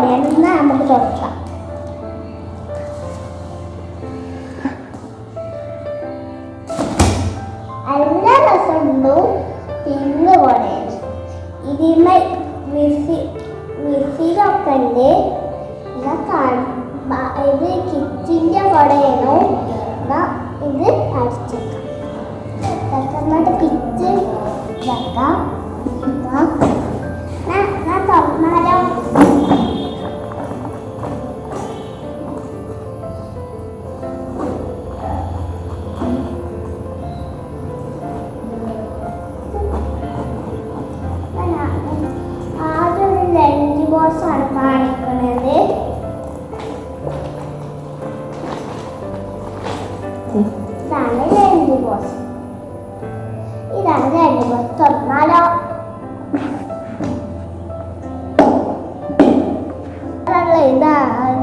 Pink കൊടയാണ് നമുക്ക് തുറക്കാം എല്ലാ രസമുണ്ടോ പിങ്ക് പോലെ. ഇതിന്മേ വിസി വിസിലൊക്കെ ഉണ്ട് ഇത് കിച്ചിന്റെ എന്നാ ഇത് അടിച്ചേക്കാം. എന്നിട്ട് പിച്ച്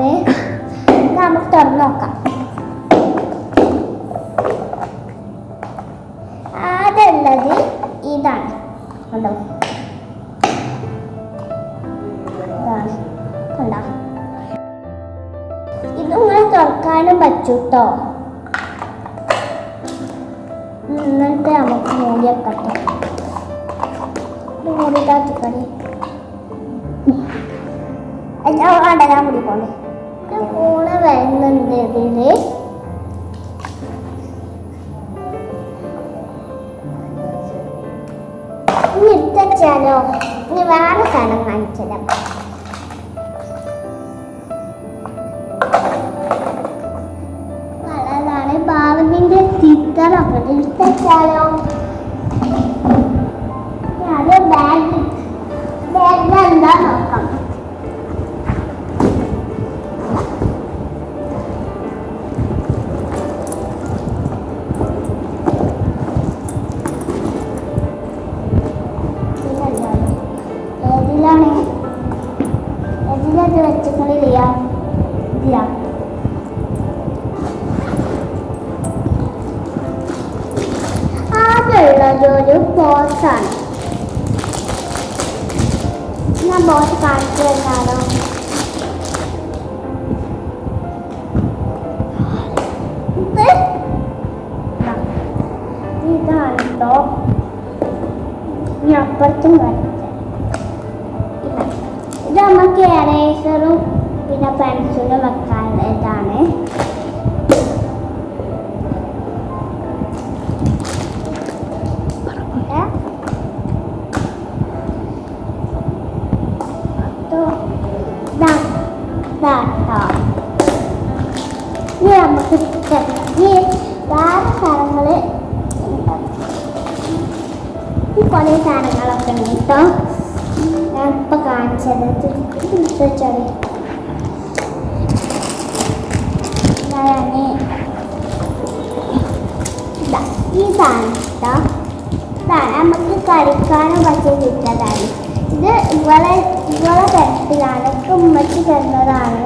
ഇത് നമുക്ക് തുറന്നു നോക്കാം. അതുള്ളത് ഇതാണ്. കണ്ടോ? ഇതാണ്. കണ്ടോ? ഇതിങ്ങനെ തുറക്കാനും പറ്റൂട്ടോ? എന്നിട്ട് നമുക്ക് മൂടി വെക്കട്ടെ. ഇത് മൂടി കാത്തിക്കടി വേണ്ട ഞാൻ മൂടി പോണേ ഫോണ് വരുന്നുണ്ട് ഇതിൽ. ഇനി ഇട്ടാലോ ഇനി വേറെ സാധനം കാണിച്ചതാ നല്ലതാണ് ബാർബിന്റെ ചിത്രമൊക്കെ ഇട്ടാലോ ബോസാണ് ഞാൻ ബോക്സ് കാണിച്ചു തന്നാലോ? ഇതാണ് കേട്ടോ ഇനി അപ്പുറത്തും ഇത് നമുക്ക് എറേസറും പിന്നെ പെൻസിലും വെക്കാനുള്ളതാണ് കുറേ സാധനങ്ങളൊക്കെ ഉണ്ട് കേട്ടോ. ഞാൻ ഇപ്പൊ കാണിച്ചത്. ഇതാ, ഈ സാധനം കേട്ടോ ഇതാണ് നമുക്ക് കളിക്കാനും പറ്റിയ കിട്ടതാണ് ഇത് ഇവളെ ഇവളെ തരത്തിലാണ് ഉമ്മച്ച് തരുന്നതാണ്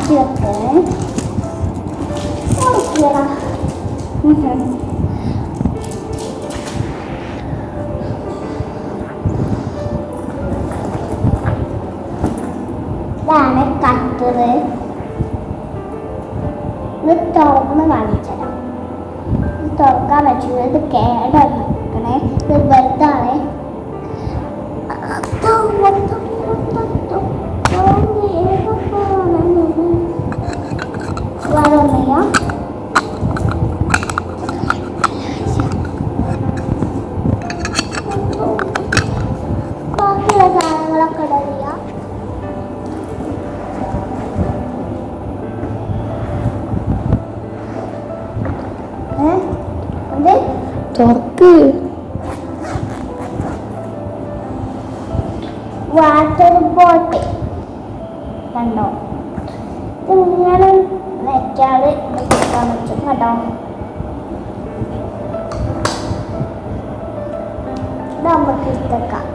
മാറ്റി വെക്കണേ ഓക്കെടാ ഇതാണ് കട്ടറ്. ഇത് തുറന്ന് കാണിച്ചതാ. ഇത് തുറക്കാൻ പറ്റില്ല ഇത് കേടക്കണേ ഇത് വലുതാണ് തുറക്ക്. വാട്ടർ ബോട്ടിൽ കണ്ടോ? ഇങ്ങനെ വെക്കാതെ വെക്കാൻ പറ്റും കേട്ടോ. നമുക്ക് ഇട്ടേക്കാം.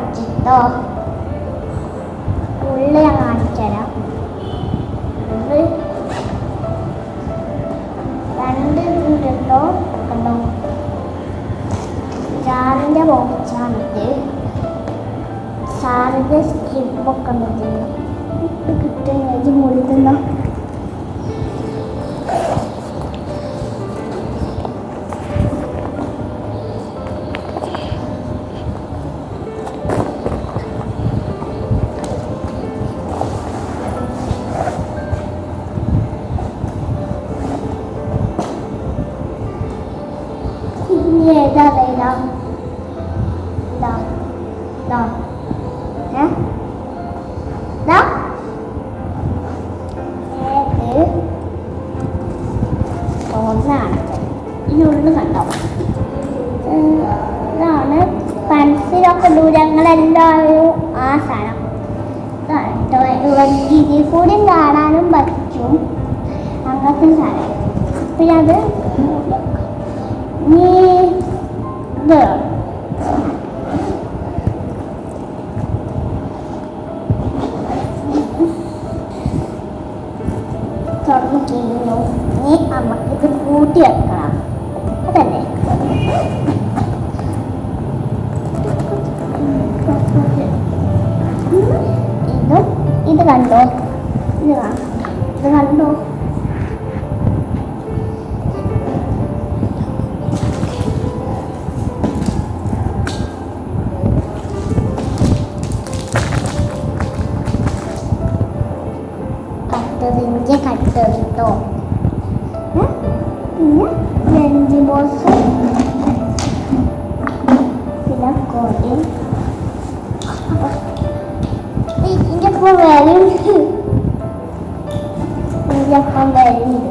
വേറെ പൊളിച്ചിട്ടോ ഉള്ളി ഞാൻ കാണിച്ചുതരാം. ഇത് രണ്ട് ഇതുണ്ടോ കണ്ടോ? സാറിന്റെ ബോക്സാണിത്. സാറിന്റെ സ്കിപ്പൊക്കെ ഉണ്ട്? ഇത് കിട്ടുന്നത് ഇതാ ഏ ഇതാ ഏത് ഒന്നാണ് ഇതിനുള്ളിൽ കണ്ടോ ഉം, ഇതാണ് പെൻസിലൊക്കെ ദൂരങ്ങളെല്ലാവരും ആ സാധനം ഇതാണ് ട്ടോ. ഇതിൽ കൂടി കാണാനും പറ്റും അങ്ങനത്തെ സാധനം പിന്നെ അത് നീ ഇത് തുറന്നിട്ടിരുന്നു വെക്കണം അതല്ലേ? ഇതും ഇത് കണ്ടോ? ഇത് ഇത് കണ്ടോ? കട്ടറിന്റെ കട്ടെടുത്തോ ലഞ്ച് ബോക്സ് പിന്നെ ഒപ്പം വരും ഇതിന്റെ ഒപ്പം വരുന്നുണ്ട്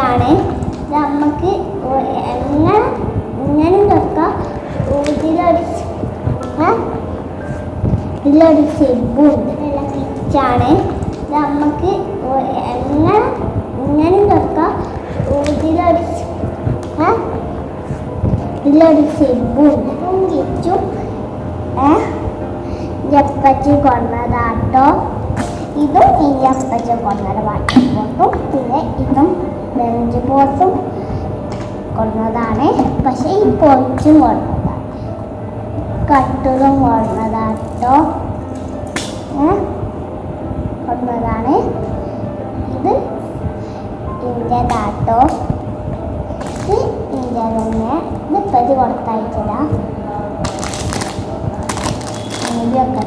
ാണ് നമുക്ക് എങ്ങനെ ഇതിലൊരു ചെമ്പുണ്ട് കിച്ചാണ് നമുക്ക് എങ്ങനെ ഇങ്ങനെ വെക്കാം. ഇതിലൊരു ഇതിലൊരു ചെമ്പുണ്ട് കിച്ചും എപ്പച്ചി കൊണ്ടതാട്ടോ ഇതും ഈ എപ്പച്ചി കൊണ്ടത് വാട്ടർ ബോട്ടും പിന്നെ ഇതും ബെഞ്ച് ബോട്ടും കൊണ്ടതാണ് പക്ഷേ ഈ പൊളിച്ചും കൊണ്ടതാണ് കട്ടറും കൊണ്ടതാട്ടോ. കൊണ്ടതാണ്. ഇത് ഇന്ത്യതാട്ടോ ഇത് ഇന്ത്യ തന്നെ ഇത് പതി കൊടുത്തയച്ചതാ മുടിയൊക്കെ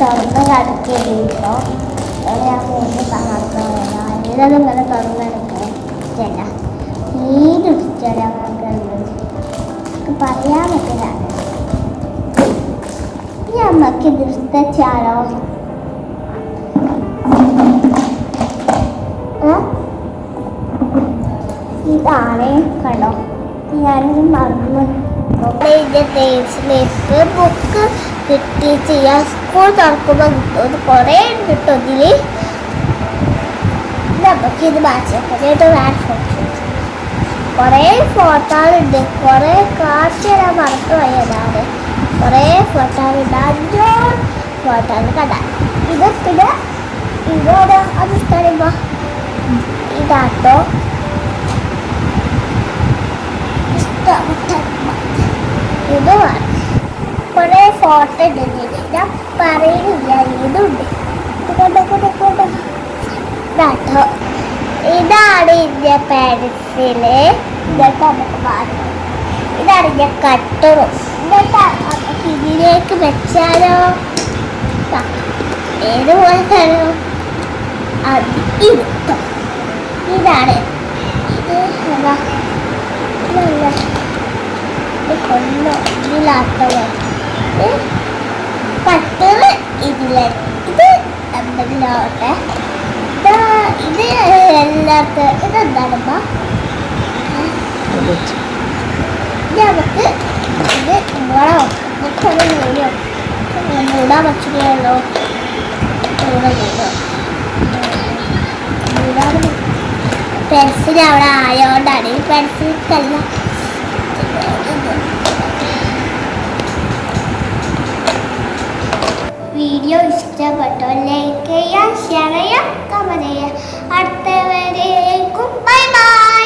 തുറന്ന് കടക്കിട്ടോ ഞാൻ വീണ്ടും തകർത്തോ ഇതൊന്നും ഇങ്ങനെ തീരെ ഇഷ്ടമല്ല നമുക്ക് പറയാൻ പറ്റില്ല. നമുക്ക് ദൃഷ്ടച്ചാലോ ഇതാണ് കണ്ടോ? ഞാൻ മറന്നു സ്ലിപ്പ് ബുക്ക് കിട്ടി ചെയ്യാൻ സ്കൂൾ തുറക്കുമ്പോൾ കിട്ടും. കുറേ കിട്ടും ഇതിൽ നമുക്ക് ഇത് ബാച്ചിട്ട് വേറെ ഫോട്ടോ കുറേ ഫോട്ടോകളുണ്ട് കുറേ കാഴ്ച ഞാൻ മറന്നു പോയതാണ് കുറേ ഫോട്ടോ അഞ്ചോ ഫോട്ടോകൾ കണ്ട ഇത് പിന്നെ ഇതോടെ അത് തരുമ്പോ ഇതാട്ടോ. ഇത് കുറേ ഫോട്ടോ ഇടുന്നില്ല. ഞാൻ പറയുന്നില്ല ഇതുണ്ട്. ഇത് കണ്ടോ കണ്ടോ കണ്ടോ ഇതാട്ടോ. ഇതാണ് ഇന്ത്യ പാരീസിലെ ഇതൊക്കെ നമുക്ക് മാറ്റണം ഇതാണ് ഞാൻ കട്ടറും നമുക്ക് ഇതിലേക്ക് വെച്ചാലോ? ഏത് പോലെയാണോ? അത് ഇത് ഇതാണ്. ഇത് കൊണ്ടോ ഇതിലാത്തോ പത്തത് ഇതിലെ. ഇത് അമ്പതിലാവട്ടെ ഇത് എല്ലാത്ത. ഇതെന്താണമ്മ നമുക്ക് ഇത് ഇവിടെ പെൻസിൽ അവിടെ ആയോണ്ടാണ് ഈ പെൻസിൽ കല്ല വീഡിയോ ഇഷ്ടപ്പെട്ടോ ലൈക്ക് ചെയ്യാം ഷെയർ ചെയ്യാം കമന്റ് ചെയ്യാം അടുത്തവരേക്കും ബൈ ബൈ